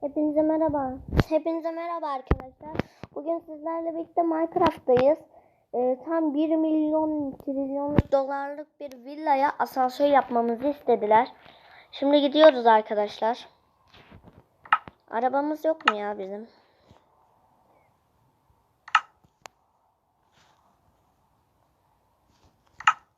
Hepinize merhaba. Hepinize merhaba arkadaşlar. Bugün sizlerle birlikte Minecraft'tayız. Ee, tam 1 milyon trilyonluk dolarlık bir villaya asansör yapmamızı istediler. Şimdi gidiyoruz arkadaşlar. Arabamız yok mu ya bizim?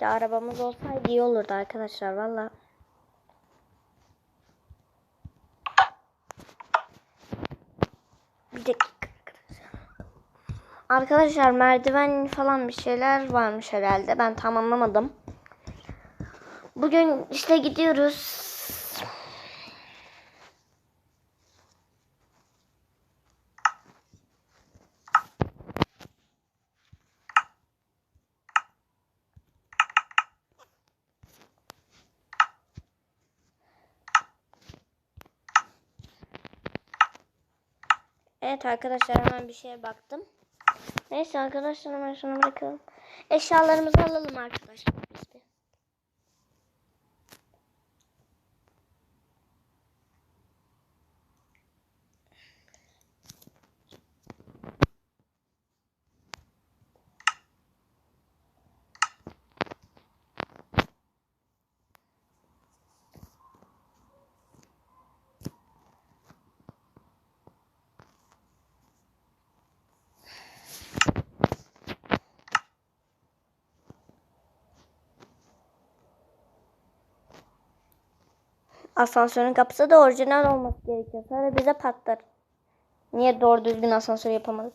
Ya arabamız olsaydı iyi olurdu arkadaşlar valla. Bir dakika arkadaşlar. Merdiven falan bir şeyler varmış herhalde. Ben tam anlamadım. Bugün işte gidiyoruz. Evet arkadaşlar hemen bir şeye baktım. Neyse arkadaşlar hemen şunu bırakalım. Eşyalarımızı alalım arkadaşlar biz bir. Asansörün kapısı da orijinal olması gerekiyor. Sonra bize patlar. Niye doğru düzgün asansör yapamadık?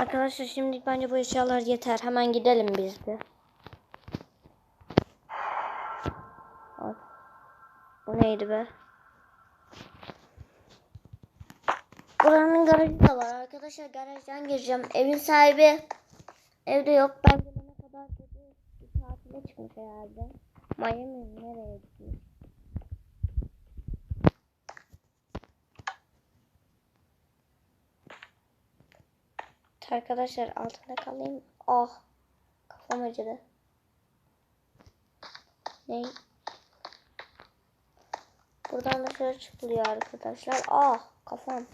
Arkadaşlar şimdi bence bu eşyalar yeter. Hemen gidelim biz de. Bu neydi be? Buranın garajı da var. Arkadaşlar garajdan gireceğim. Evin sahibi evde yok. Ben gelene kadar dedi bir tatile çıkmış herhalde. Miami mi? nereye gitmiş? Arkadaşlar altında kalayım. Ah kafam acıdı. Ne? Buradan dışarı çıkılıyor arkadaşlar. Ah kafam.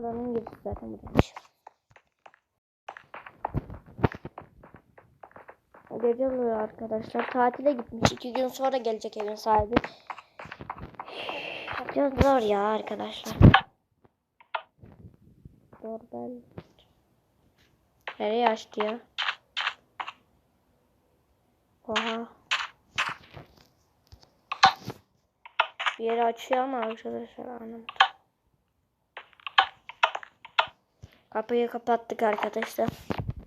Buranın girişi zaten buraymış. Gece oluyor arkadaşlar. Tatile gitmiş. İki gün sonra gelecek evin sahibi. Çok zor ya arkadaşlar. Zor ben. Nereye açtı ya? Oha. Bir yeri açıyor ama arkadaşlar anlamadım. Kapıyı kapattık arkadaşlar.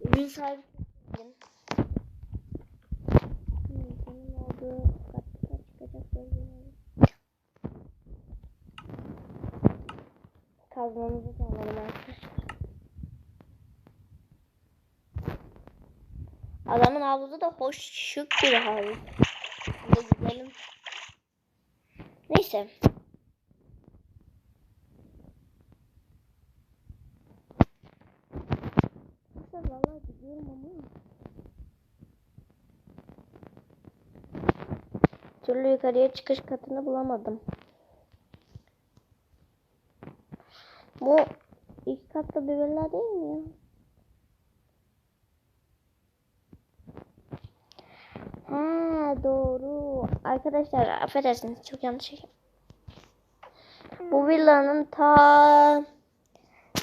Evin sahibi. Kazmamızı da alalım arkadaşlar. Adamın havuzu da hoş şık bir gidelim. Neyse. Arkadaşlar vallahi gidiyorum ama. Türlü yukarıya çıkış katını bulamadım. Bu ilk katta bir villa değil mi ya? Ha doğru. Arkadaşlar affedersiniz çok yanlış şey. Bu villanın ta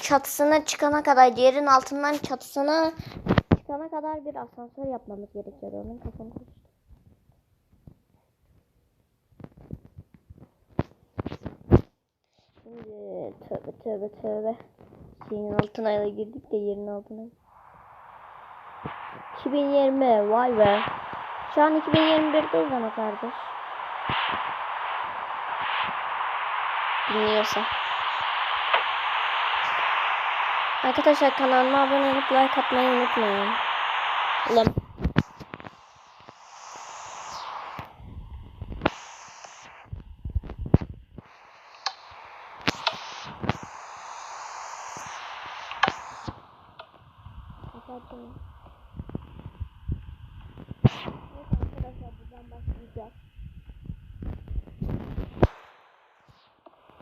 çatısına çıkana kadar yerin altından çatısına çıkana kadar bir asansör yapmamız gerekiyor. Onun kafamı Şimdi tövbe tövbe tövbe. Şeyin altına da girdik de yerin altına. 2020 vay be. Şu an 2021'deyiz ama kardeş. Dinliyorsa. Arkadaşlar kanalıma abone olup like atmayı unutmayın. Ulan. Çıkartalım. Evet arkadaşlar buradan başlayacağız.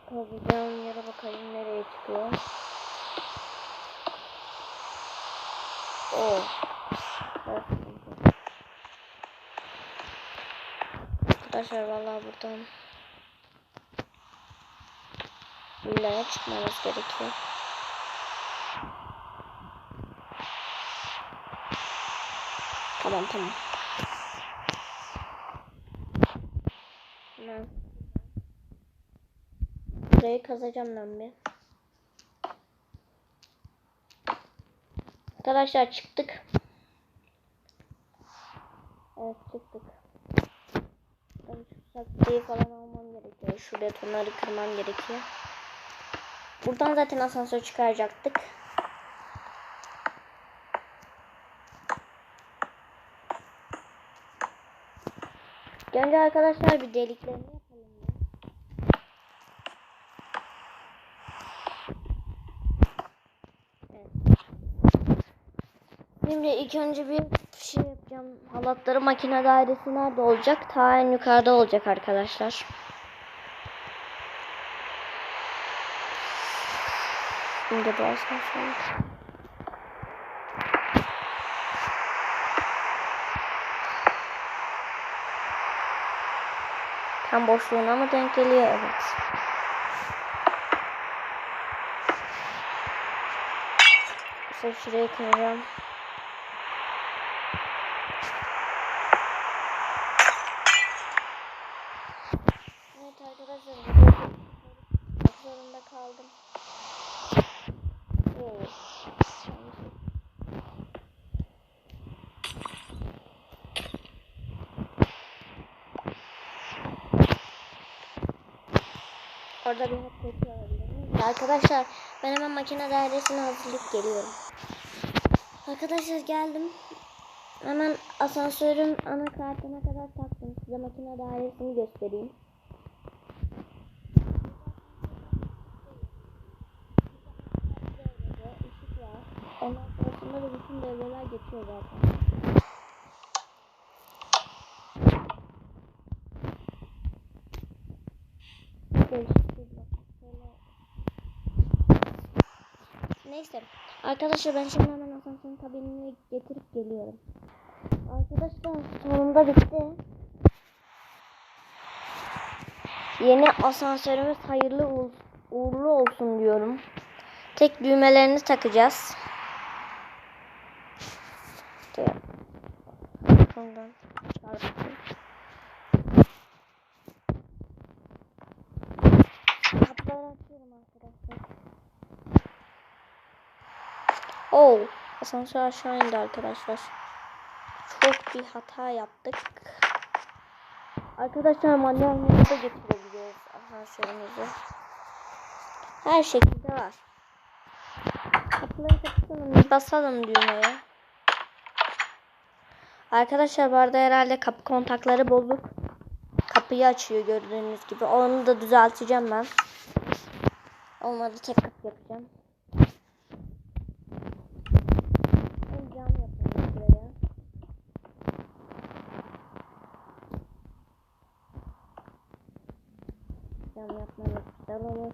Kazacağım yere bakalım nereye çıkıyor. Oo. Evet. Arkadaşlar vallahi buradan villaya çıkmamız gerekiyor. Tamam tamam. Hemen. Burayı kazacağım ben bir. Arkadaşlar çıktık. Evet çıktık. Ben şu saksıyı falan almam gerekiyor. Şu betonları kırmam gerekiyor. Buradan zaten asansör çıkaracaktık. Önce arkadaşlar bir deliklerini yapalım ya. Evet. Şimdi ilk önce bir şey yapacağım. Halatları makine dairesi nerede olacak? Ta en yukarıda olacak arkadaşlar. Şimdi asansör. Tam boşluğuna mı denk geliyor? Evet. İşte şurayı. Evet arkadaşlar videoyu kapatmak zorunda kaldım. Oo. Orada bir olabilir. Arkadaşlar ben hemen makine dairesine hazırlık geliyorum. Arkadaşlar geldim. Hemen asansörün anakartına kadar taktım. Size makine dairesini göstereyim. Ondan sonrasında da bütün devreler geçiyor zaten. Değişik bir blok. Böyle- Neyse. Arkadaşlar ben şimdi hemen asansörün kabinini getirip geliyorum. Arkadaşlar sonunda bitti. Yeni asansörümüz hayırlı uğur- uğurlu olsun diyorum. Tek düğmelerini takacağız. Ondan çarptım. Kapıları açıyorum arkadaşlar. Oo, asansör aşağı indi arkadaşlar. Çok bir hata yaptık. Arkadaşlar manuel moda getirebiliyoruz asansörümüzü. Her şekilde var. Kapıları kapatalım. Basalım düğmeye. Arkadaşlar bu herhalde kapı kontakları bozuk. Kapıyı açıyor gördüğünüz gibi. Onu da düzelteceğim ben. Olmadı tek kapı yapacağım. Güzel olur.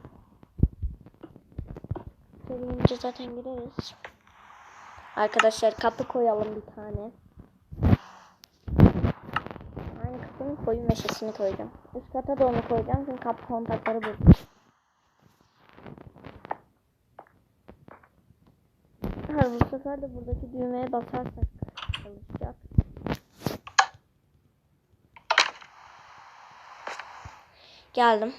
Sevince zaten gireriz. Arkadaşlar kapı koyalım bir tane. Aynı kapının koyu meşesini koyacağım. Üst kata da onu koyacağım çünkü kapı kontakları bozuk. Ha, bu sefer de buradaki düğmeye basarsak çalışacak. Geldim.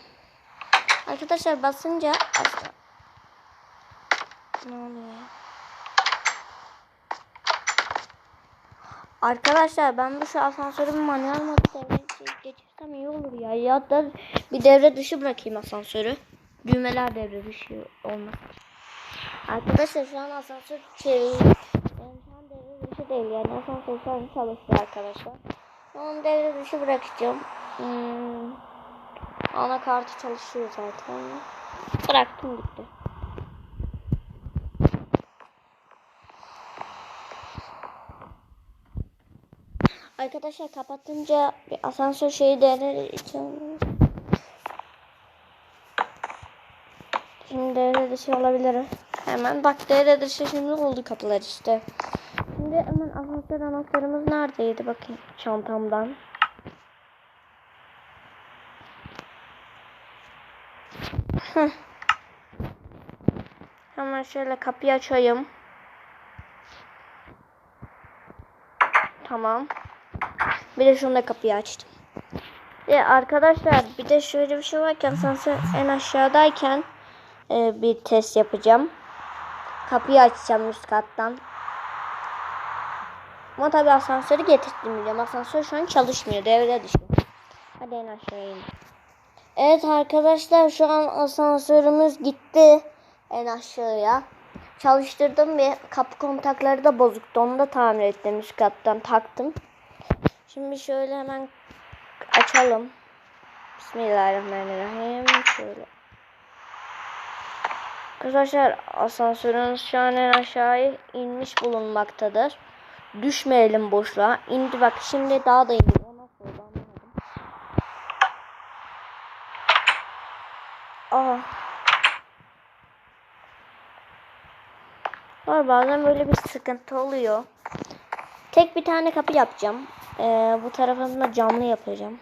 Arkadaşlar basınca aslında ne oluyor? Arkadaşlar ben bu şu asansörün manuel modu devre geçirsem iyi olur ya. Ya da bir devre dışı bırakayım asansörü. Düğmeler devre dışı olmaz. Arkadaşlar şu an asansör çeviriyor. Yani şu an devre dışı değil yani asansör şu an arkadaşlar. Onu devre dışı bırakacağım. Hmm. Anakartı çalışıyor zaten. Bıraktım gitti. Arkadaşlar kapatınca bir asansör şeyi devre için Şimdi devre dışı olabilir. Hemen bak devre dışı şimdi oldu kapılar işte. Şimdi hemen asansör anahtarımız neredeydi bakayım çantamdan. Heh. Hemen şöyle kapıyı açayım. Tamam. Bir de şunu da kapıyı açtım. Ve arkadaşlar bir de şöyle bir şey varken asansör en aşağıdayken e, bir test yapacağım. Kapıyı açacağım üst kattan. Ama tabii asansörü getirtmeyeceğim. Asansör şu an çalışmıyor. Devre dışı. Hadi en aşağıya in. Evet arkadaşlar şu an asansörümüz gitti en aşağıya. Çalıştırdım ve kapı kontakları da bozuktu. Onu da tamir ettim üst kattan taktım. Şimdi şöyle hemen açalım. Bismillahirrahmanirrahim. Şöyle. Arkadaşlar asansörümüz şu an en aşağıya inmiş bulunmaktadır. Düşmeyelim boşluğa. İndi bak şimdi daha da indi. O nasıl oldu anlamadım. Aa. Var bazen böyle bir sıkıntı oluyor. Tek bir tane kapı yapacağım. Ee, bu tarafını da camlı yapacağım.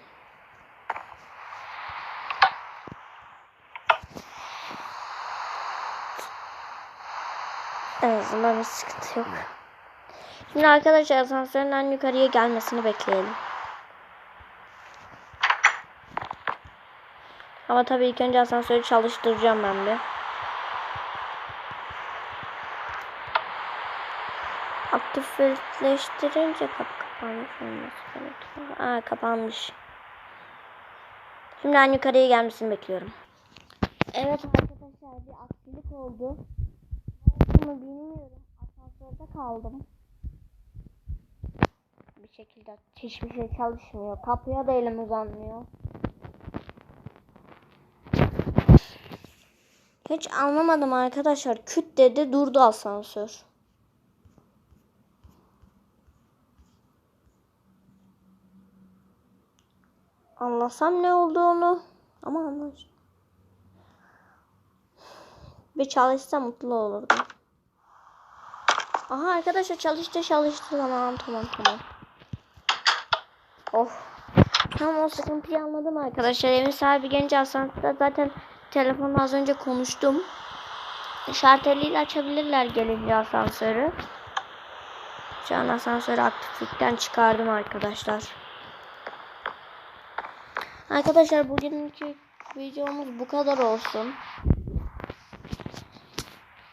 En azından bir sıkıntı yok. Şimdi arkadaşlar asansörün en yukarıya gelmesini bekleyelim. Ama tabii ilk önce asansörü çalıştıracağım ben bir. Aktifleştirince kapı kapanmış olması gerekiyor. Aa kapanmış. Şimdi en yukarıya gelmesini bekliyorum. Evet arkadaşlar bir aksilik oldu. Olduğunu bilmiyorum. Asansörde kaldım. Bir şekilde hiçbir şey çalışmıyor. Kapıya da elim uzanmıyor. Hiç anlamadım arkadaşlar. Küt dedi durdu asansör. Anlasam ne olduğunu ama anlar. Bir çalışsa mutlu olurdum. Aha arkadaşlar çalıştı çalıştı tamam tamam tamam. Oh. Tamam o sıkıntıyı anladım arkadaşlar. Evin sahibi gelince asansörde zaten telefonla az önce konuştum. Şarteliyle açabilirler gelince asansörü. Şu an asansörü aktiflikten çıkardım arkadaşlar. Arkadaşlar bugünkü videomuz bu kadar olsun.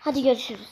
Hadi görüşürüz.